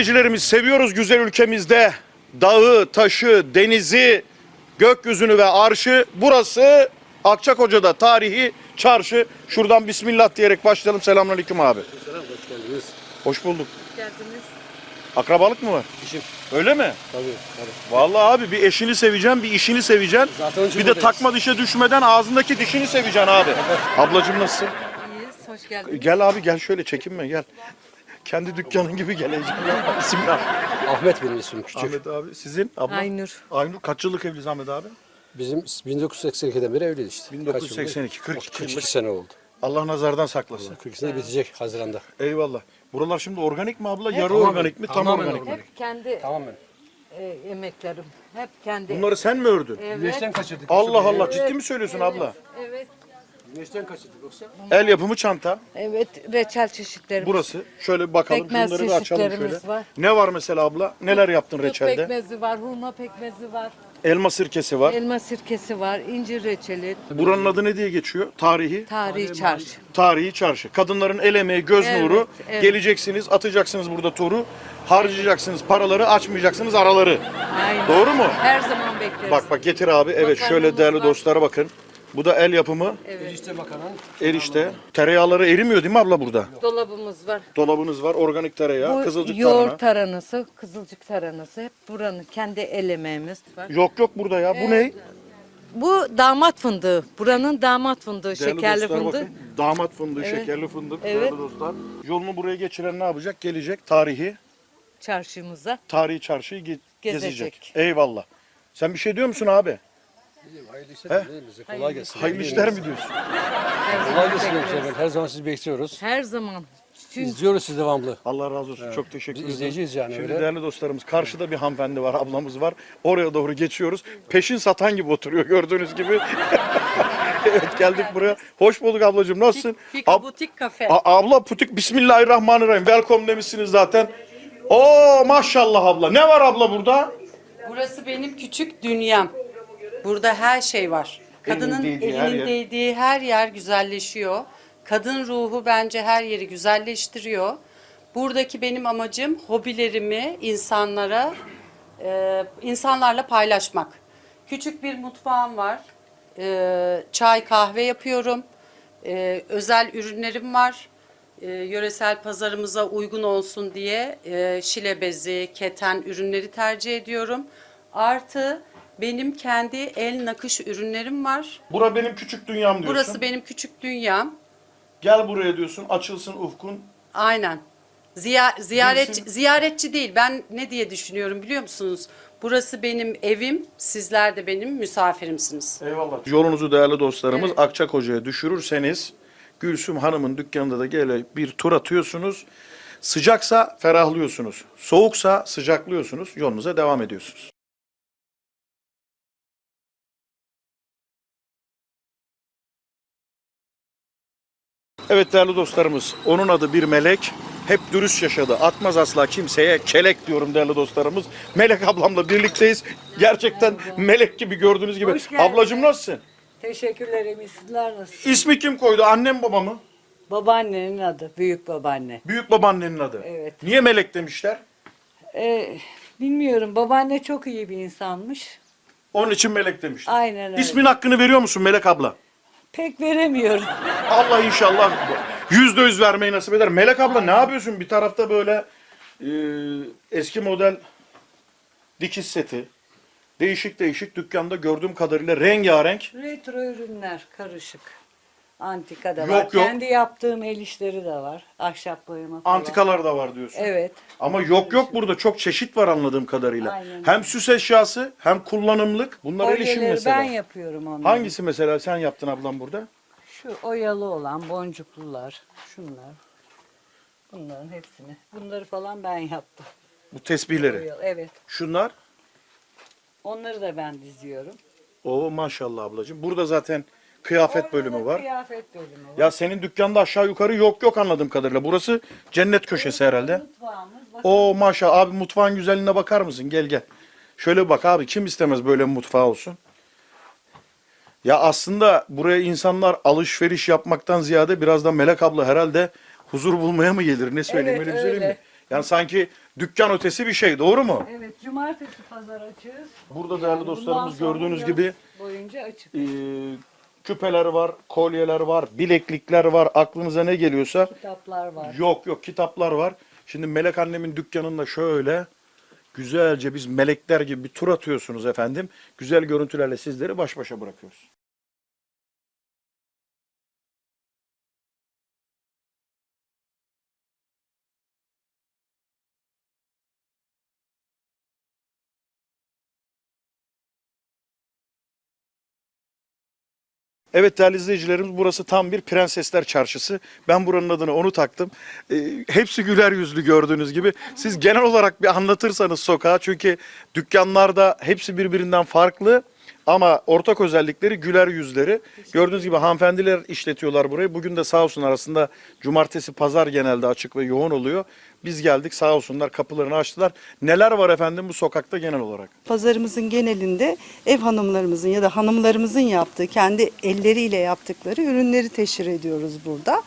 İzleyicilerimiz seviyoruz güzel ülkemizde dağı, taşı, denizi, gökyüzünü ve arşı. Burası Akçakoca'da tarihi çarşı. Şuradan Bismillah diyerek başlayalım. Selamünaleyküm abi. Selam, hoş geldiniz. Hoş bulduk. geldiniz. Akrabalık mı var? İşim. Öyle mi? Tabii, tabii. Vallahi abi bir eşini seveceksin, bir işini seveceksin. Zaten Bir de buradayız. takma dişe düşmeden ağzındaki dişini seveceksin abi. Ablacığım nasılsın? İyiyiz, hoş geldiniz. Gel abi gel şöyle çekinme gel. Kendi dükkanın gibi gelecek. İsim ne? Ahmet benim ismim küçük. Ahmet abi sizin abla? Aynur. Aynur kaç yıllık evliyiz Ahmet abi? Bizim 1982'den beri evliyiz işte. 1982, Kaç yıldır? 42 42 yıllık. sene oldu. Allah nazardan saklasın. 42 sene bitecek Haziran'da. Eyvallah. Buralar şimdi organik mi abla? Yarı tamamen- organik mi? Tam tamamen organik mi? organik. Hep kendi Tamamen. e, emeklerim. Hep kendi. Bunları sen mi ördün? evet. Güneşten kaçırdık. Allah Allah ciddi mi söylüyorsun abla? Güneşten kaçırdık yoksa. El yapımı çanta. Evet, reçel çeşitlerimiz. Burası. Şöyle bir bakalım. Pekmez Şunları bir açalım şöyle. çeşitlerimiz var. Ne var mesela abla? Neler yaptın Dut reçelde? pekmezi var, hurma pekmezi var, Elma sirkesi var. elma sirkesi var, incir reçeli, Buranın adı ne diye geçiyor? Tarihi. tarihi çarşı. Tarihi çarşı. Kadınların el emeği, göz Evet, nuru. evet. Geleceksiniz, atacaksınız burada turu. Harcayacaksınız paraları, açmayacaksınız araları. Aynen. Doğru mu? Her zaman bekleriz. Bak bak getir abi. Evet şöyle Makarnamız değerli var. dostlara bakın. Bu da el yapımı Erişte makarna. erişte. Tereyağları erimiyor değil mi abla burada? Dolabımız var. Dolabınız var, organik tereyağı, Bu kızılcık yoğurt tarhana. taranası, kızılcık taranası hep buranın kendi el emeğimiz var. Yok yok burada ya. Bu ne? Bu damat fındığı. Buranın damat fındığı, Değerli şekerli dostlar fındığı. bakın. Damat fındığı, Evet. şekerli fındık Evet. değerli dostlar. Yolunu buraya geçiren ne yapacak? Gelecek tarihi, Çarşımıza. tarihi çarşıyı ge- Gezecek. gezecek. Eyvallah. Sen bir şey diyor musun abi? Hayırlı işler dilerim bize. Kolay gelsin. Hayırlı işler mi diyorsun? Kolay gelsin efendim. Her zaman sizi bekliyoruz. Her zaman. Çünkü İzliyoruz sizi devamlı. Allah razı olsun. Çok teşekkür Biz ederim. izleyiciyiz yani Şimdi öyle. değerli dostlarımız karşıda bir hanımefendi var, ablamız var. Oraya doğru geçiyoruz. Peşin satan gibi oturuyor gördüğünüz gibi. evet geldik buraya. Hoş bulduk ablacığım. Nasılsın? Fika Ab- Butik Kafe. A- abla putik Bismillahirrahmanirrahim. Welcome demişsiniz zaten. Oo maşallah abla. Ne var abla burada? Burası benim küçük dünyam. Burada her şey var. Kadının Elinin değdiği her elinin yer. değdiği her yer güzelleşiyor. Kadın ruhu bence her yeri güzelleştiriyor. Buradaki benim amacım hobilerimi insanlara, e, insanlarla paylaşmak. Küçük bir mutfağım var. E, çay kahve yapıyorum. E, özel ürünlerim var. E, yöresel pazarımıza uygun olsun diye e, şile bezi, keten ürünleri tercih ediyorum. Artı benim kendi el nakış ürünlerim var. Bura benim küçük dünyam diyorsun. Burası benim küçük dünyam. Gel buraya diyorsun. Açılsın ufkun. Aynen. Ziya, ziyaretçi, Bilsin. ziyaretçi değil. Ben ne diye düşünüyorum biliyor musunuz? Burası benim evim. Sizler de benim misafirimsiniz. Eyvallah. Yolunuzu değerli dostlarımız Akçakoca'ya düşürürseniz Gülsüm Hanım'ın dükkanında da gele bir tur atıyorsunuz. Sıcaksa ferahlıyorsunuz. Soğuksa sıcaklıyorsunuz. Yolunuza devam ediyorsunuz. Evet değerli dostlarımız, onun adı bir melek. Hep dürüst yaşadı. Atmaz asla kimseye kelek diyorum değerli dostlarımız. Melek ablamla birlikteyiz. Gerçekten melek gibi gördüğünüz gibi. Hoş geldin. Ablacığım nasılsın? Teşekkürler Emin. Sizler nasıl? İsmi kim koydu? Annem baba mı? Babaannenin adı. Büyük babaanne. Büyük babaannenin adı. Evet. Niye melek demişler? Ee, bilmiyorum. Babaanne çok iyi bir insanmış. Onun için melek demişler. Aynen öyle. İsmin hakkını veriyor musun Melek abla? Pek veremiyorum. Allah inşallah yüzde yüz vermeyi nasip eder. Melek abla ne yapıyorsun? Bir tarafta böyle e, eski model dikiş seti. Değişik değişik dükkanda gördüğüm kadarıyla rengarenk. Retro ürünler karışık. Antika da var. yok. Kendi yaptığım el işleri de var. Ahşap boyama falan. Antikalar da var diyorsun. Evet. Ama yok yok burada çok çeşit var anladığım kadarıyla. Aynen. Hem süs eşyası hem kullanımlık. Bunlar el işi Kolyeleri mesela. ben yapıyorum onları. Hangisi mesela sen yaptın ablam burada? Şu oyalı olan boncuklular. Şunlar. Bunların hepsini. Bunları falan ben yaptım. Bu tesbihleri. Oyalı, Evet. Şunlar. Onları da ben diziyorum. O maşallah ablacığım. Burada zaten kıyafet Orada bölümü var. Kıyafet bölümü var. Ya senin dükkanda aşağı yukarı yok yok anladığım kadarıyla. Burası cennet köşesi herhalde. Mutfağımız. O maşallah abi mutfağın güzelliğine bakar mısın? Gel gel. Şöyle bak abi kim istemez böyle bir mutfağı olsun. Ya aslında buraya insanlar alışveriş yapmaktan ziyade biraz da Melek abla herhalde huzur bulmaya mı gelir? Ne söyleyeyim Evet, öyle bir şey değil mi? Yani sanki dükkan ötesi bir şey doğru mu? Evet, cumartesi pazar açığız. Burada değerli dostlarımız Bundan sonra gördüğünüz yaz gibi boyunca açık. e, küpeler var, kolyeler var, bileklikler var. Aklınıza ne geliyorsa Kitaplar var. Yok yok kitaplar var. Şimdi Melek annemin dükkanında şöyle güzelce biz melekler gibi bir tur atıyorsunuz efendim. Güzel görüntülerle sizleri baş başa bırakıyoruz. Evet değerli izleyicilerimiz burası tam bir prensesler çarşısı. Ben buranın adını onu taktım. Ee, hepsi güler yüzlü gördüğünüz gibi. Siz genel olarak bir anlatırsanız sokağa çünkü dükkanlarda hepsi birbirinden farklı ama ortak özellikleri güler yüzleri. Gördüğünüz gibi hanımefendiler işletiyorlar burayı. Bugün de sağ olsun arasında cumartesi pazar genelde açık ve yoğun oluyor. Biz geldik sağ olsunlar kapılarını açtılar. Neler var efendim bu sokakta genel olarak? Pazarımızın genelinde ev hanımlarımızın ya da hanımlarımızın yaptığı, kendi elleriyle yaptıkları ürünleri teşhir ediyoruz burada.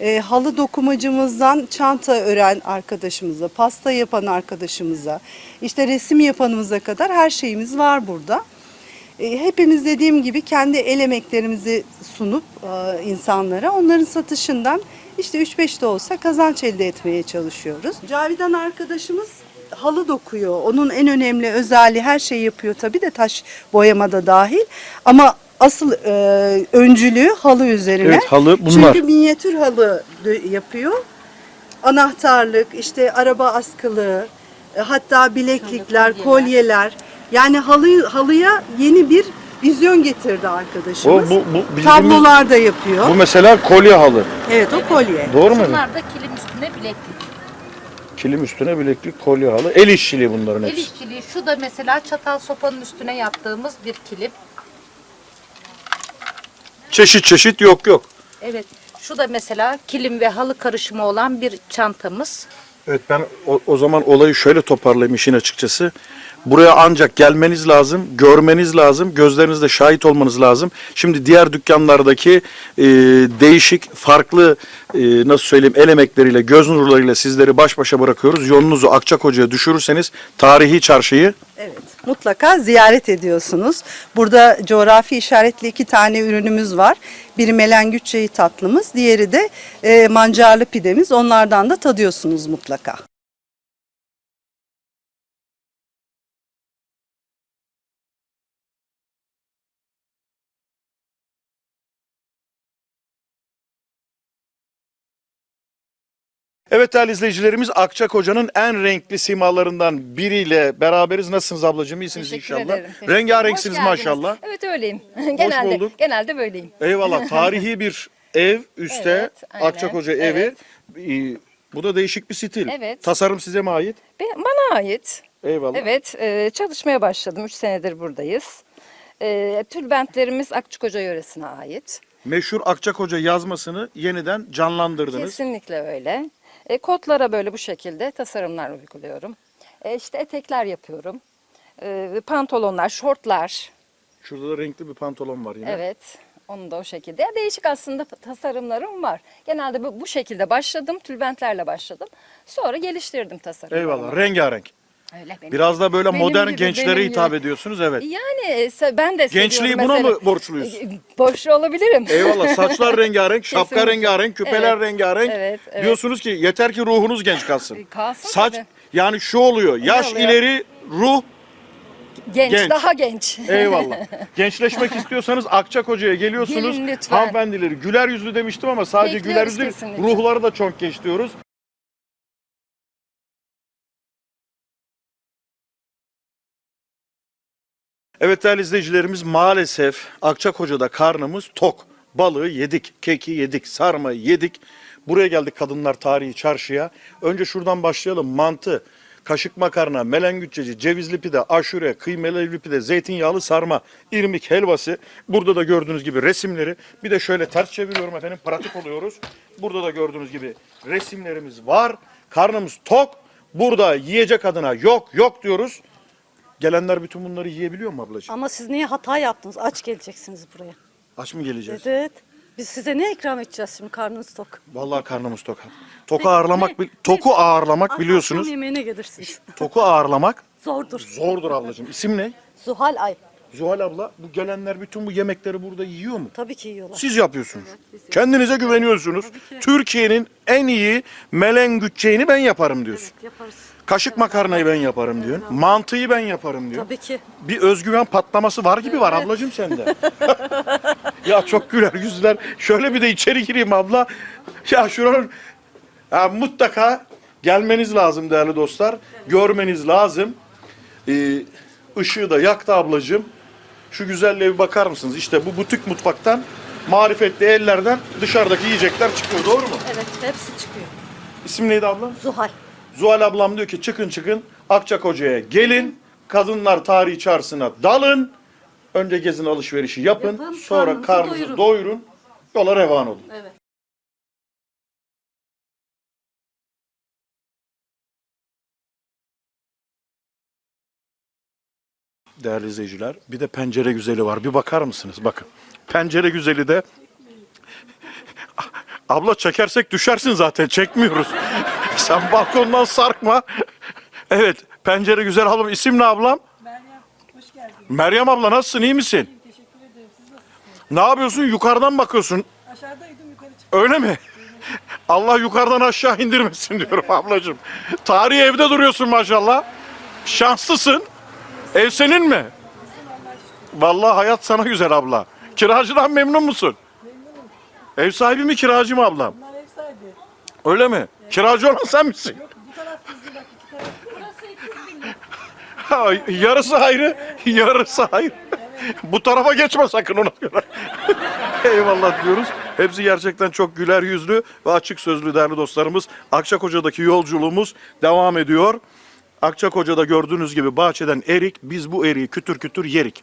E, halı dokumacımızdan çanta ören arkadaşımıza, pasta yapan arkadaşımıza, işte resim yapanımıza kadar her şeyimiz var burada. E, hepimiz dediğim gibi kendi el emeklerimizi sunup e, insanlara onların satışından işte 3-5 de olsa kazanç elde etmeye çalışıyoruz. Cavidan arkadaşımız halı dokuyor. Onun en önemli özelliği her şeyi yapıyor tabii de taş boyamada dahil. Ama asıl e, öncülüğü halı üzerine. Evet, halı bunlar. Çünkü minyatür halı yapıyor. Anahtarlık, işte araba askılı, e, hatta bileklikler, kolyeler. Yani halı, halıya yeni bir vizyon getirdi arkadaşımız. O, bu- bu bildiğimiz- Tablolar da yapıyor. Bu mesela kolye halı. evet o kolye. Doğru mu? Bunlar da kilim üstüne bileklik. Kilim üstüne bileklik kolye halı. El işçiliği bunların El hepsi. işçiliği. Şu da mesela çatal sopanın üstüne yaptığımız bir kilim. Çeşit çeşit yok yok. Evet. Şu da mesela kilim ve halı karışımı olan bir çantamız. Evet ben o, o zaman olayı şöyle toparlayayım işin açıkçası. Buraya ancak gelmeniz lazım, görmeniz lazım, gözlerinizle şahit olmanız lazım. Şimdi diğer dükkanlardaki e, değişik, farklı e, nasıl söyleyeyim el emekleriyle, göz nurlarıyla sizleri baş başa bırakıyoruz. Yolunuzu Akçakoca'ya düşürürseniz tarihi çarşıyı Evet, mutlaka ziyaret ediyorsunuz. Burada coğrafi işaretli iki tane ürünümüz var. Biri melengüç tatlımız, diğeri de e, mancarlı pidemiz. Onlardan da tadıyorsunuz mutlaka. Evet değerli izleyicilerimiz Akçakoca'nın en renkli simalarından biriyle beraberiz. Nasılsınız ablacığım? İyisiniz Teşekkür inşallah. ederim. Rengarenksiniz ederim. Hoş geldiniz. maşallah. Evet öyleyim. genelde bulduk. genelde böyleyim. Eyvallah. Tarihi bir ev üstte Evet, aynen. Akçakoca evi. Ee, Bu da değişik bir stil. Evet. Tasarım size mi ait? Be- Bana ait. Eyvallah. Evet e, çalışmaya başladım. 3 senedir buradayız. E, tülbentlerimiz Akçakoca yöresine ait. Meşhur Akçakoca yazmasını yeniden canlandırdınız. Kesinlikle öyle. E, kotlara böyle bu şekilde tasarımlar uyguluyorum. E, işte etekler yapıyorum. E, pantolonlar, şortlar. Şurada da renkli bir pantolon var yine. Evet. Onu da o şekilde. Değişik aslında tasarımlarım var. Genelde bu, bu şekilde başladım. Tülbentlerle başladım. Sonra geliştirdim tasarımlarımı. Eyvallah. Rengarenk. Öyle benim. Biraz da böyle Benim modern gibi, gençlere benim hitap gibi. ediyorsunuz. Evet. Yani e, se- ben de Gençliği seviyorum buna mesela. mı borçluyuz? E, Borçlu olabilirim. Eyvallah. Saçlar rengarenk, şapka Kesinlikle. rengarenk, küpeler Evet. rengarenk. Evet, evet. Diyorsunuz ki yeter ki ruhunuz genç kalsın. E, kalsın Saç tabii. yani şu oluyor. Yaş oluyor? ileri, ruh genç, genç. daha genç. Eyvallah. Gençleşmek istiyorsanız Akçakoca'ya geliyorsunuz. Gelin lütfen. Hanımefendileri güler yüzlü demiştim ama sadece güler Bekliyoruz yüzlü değil, kesinlikle. ruhları da çok genç diyoruz. Evet değerli izleyicilerimiz maalesef Akçakoca'da karnımız tok. Balığı yedik, keki yedik, sarmayı yedik. Buraya geldik kadınlar tarihi çarşıya. Önce şuradan başlayalım. Mantı, kaşık makarna, melengütçeci, cevizli pide, aşure, kıymalı pide, zeytinyağlı sarma, irmik helvası. Burada da gördüğünüz gibi resimleri. Bir de şöyle ters çeviriyorum efendim. Pratik oluyoruz. Burada da gördüğünüz gibi resimlerimiz var. Karnımız tok. Burada yiyecek adına yok yok diyoruz. Gelenler bütün bunları yiyebiliyor mu ablacığım? Ama siz niye hata yaptınız? Aç geleceksiniz buraya. Aç mı geleceğiz? Evet. Biz size ne ikram edeceğiz şimdi karnınız tok. Vallahi karnımız tok. Toku ağırlamak, bil- toku ağırlamak biliyorsunuz. Akşam yemeğine gelirsiniz. Toku ağırlamak Zordur. zordur ablacığım. İsim ne? Zuhal ay. Zuhal abla bu gelenler bütün bu yemekleri burada yiyor mu? Tabii ki yiyorlar. Siz yapıyorsunuz. Kendinize güveniyorsunuz. Türkiye'nin en iyi melengütçeğini ben yaparım diyorsun. Yaparız. Kaşık makarnayı ben yaparım diyorsun. Mantıyı ben yaparım diyor. Tabii ki. Bir özgüven patlaması var gibi var ablacığım sende. ya çok güler yüzler. Şöyle bir de içeri gireyim abla. Ya şuranın ya mutlaka gelmeniz lazım değerli dostlar. Görmeniz lazım. Ee, ışığı da yaktı ablacığım. Şu güzelliğe bir bakar mısınız? İşte bu butik mutfaktan marifetli ellerden dışarıdaki yiyecekler çıkıyor. Doğru mu? Evet hepsi çıkıyor. İsim neydi abla? Zuhal. Zuhal ablam diyor ki çıkın çıkın Akçakoca'ya gelin. Kadınlar tarihi çarşısına dalın. Önce gezin alışverişi yapın. Yapın, sonra karnınızı karnınızı doyurun. doyurun. Yola revan olun. Evet. Değerli izleyiciler bir de pencere güzeli var. Bir bakar mısınız? Bakın. Pencere güzeli de Abla çekersek düşersin zaten. Çekmiyoruz. Sen balkondan sarkma. Evet. Pencere güzel ablam. İsim ne ablam? Meryem. Hoş geldin. Meryem abla nasılsın? iyi misin? Teşekkür ederim. Siz nasılsınız? Ne yapıyorsun? Yukarıdan bakıyorsun. Aşağıdaydım yukarı çıktım. Öyle mi? Allah yukarıdan aşağı indirmesin diyorum ablacığım. Tarihi evde duruyorsun maşallah. Şanslısın. Ev senin mi? Vallahi hayat sana güzel abla. Kiracıdan memnun musun? Ev sahibi mi kiracı mı ablam? Öyle mi? Kiracı olan sen misin? Bu taraf bizim bak iki taraf. Ha, yarısı ayrı, yarısı ayrı. Bu tarafa geçme sakın ona göre. Eyvallah diyoruz. Hepsi gerçekten çok güler yüzlü ve açık sözlü değerli dostlarımız. Akçakoca'daki yolculuğumuz devam ediyor. Akçakoca'da gördüğünüz gibi bahçeden erik, biz bu eriği kütür kütür yerik.